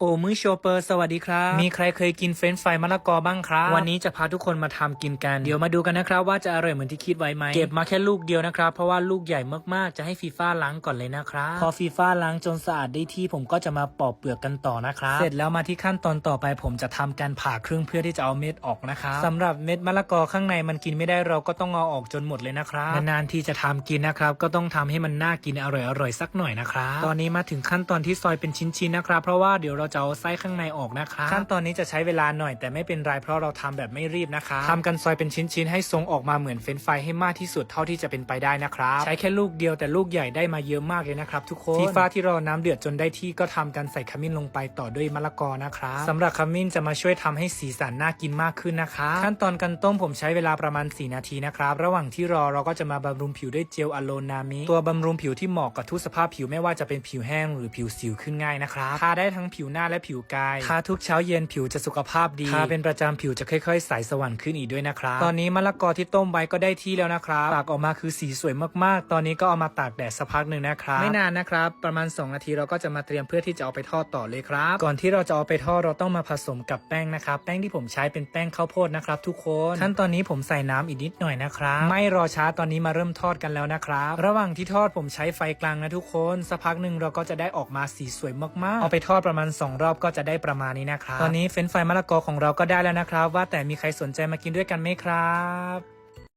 โอ้มือโชเปอร์สวัสดีครับ มีใครเคยกินเฟรนช์ฟรายมะละกอบ้างครับ วันนี้จะพาทุกคนมาทำกินกัน เดี๋ยวมาดูกันนะครับ ว่าจะอร่อยเหมือนที่คิดไว้ไหม เก็บมาแค่ลูกเดียวนะครับ เพราะว่าลูกใหญ่มากๆ จะให้ฟีฟ่าล้างก่อนเลยนะครับ พอฟีฟ่าล้างจนสะอาดได้ที่ผมก็จะมาปอกเปลือกกันต่อนะครับ เสร็จแล้วมาที่ขั้นตอนต่อไปผมจะทำการผ่าครึ่งเพื่อที่จะเอาเม็ดออกนะครับสำหรับเม็ดมะละกอข้างในมันกินไม่ได้เราก็ต้องเอาออกจนหมดเลยนะครับ นานๆที่จะทำกินนะครับ ก็ต้องทำให้มันน่ากินอร่อยๆสักหน่อยนะครับ ตอนนี้มาถึงขั้นตอนที่ซอยเป็นชิ้นๆนะครับ เพราะว่าเดี๋ยวเราจะเอาไส้ข้างในออกนะครับขั้นตอนนี้จะใช้เวลาหน่อยแต่ไม่เป็นไรเพราะเราทำแบบไม่รีบนะครับทำกันซอยเป็นชิ้นๆให้ทรงออกมาเหมือนเฟรนช์ฟรายให้มากที่สุดเท่าที่จะเป็นไปได้นะครับใช้แค่ลูกเดียวแต่ลูกใหญ่ได้มาเยอะมากเลยนะครับทุกคนฟีฟ้าที่รอน้ำเดือดจนได้ที่ก็ทำกันใส่ขมิ้นลงไปต่อด้วยมะละกอนะครับสำหรับขมิ้นจะมาช่วยทำให้สีสันน่ากินมากขึ้นนะคะขั้นตอนการต้มผมใช้เวลาประมาณ 4 นาทีนะครับระหว่างที่รอเราก็จะมาบำรุงผิวด้วยเจลอะโลนามิตัวบำรุงผิวที่เหมาะกับทุกสภาพผิวไม่ว่าจะเป็นผิวแห้งหรือผิวสิวขึ้นง่ายนะครับทาได้ทั้งผิวหน้าและผิวกาย ทาทุกเช้าเย็นผิวจะสุขภาพดี ทาเป็นประจำผิวจะค่อยๆ ใสสว่างขึ้นอีกด้วยนะครับ ตอนนี้มะละกอที่ต้มไว้ก็ได้ที่แล้วนะครับตากออกมาคือสีสวยมากๆ ตอนนี้ก็เอามาตากแดดสักพักหนึ่งนะครับ ไม่นานนะครับ ประมาณ 2 นาทีเราก็จะมาเตรียมเพื่อที่จะเอาไปทอดต่อเลยครับ ก่อนที่เราจะเอาไปทอดเราต้องมาผสมกับแป้งนะครับ แป้งที่ผมใช้เป็นแป้งข้าวโพดนะครับทุกคน ขั้นตอนนี้ผมใส่น้ำอีกนิดหน่อยนะครับ ไม่รอช้าตอนนี้มาเริ่มทอดกันแล้วนะครับ ระหว่างที่ทอดผมใช้ไฟกลางนะทุกคน สักพักหนึ่งเราก็จะได้ออกมาสีสวยมากๆ เอาไปทอดประมาณ2รอบก็จะได้ประมาณนี้นะครับ ตอนนี้เฟรนไฟรายมะละกอของเราก็ได้แล้วนะครับ ว่าแต่มีใครสนใจมากินด้วยกันไหมครับ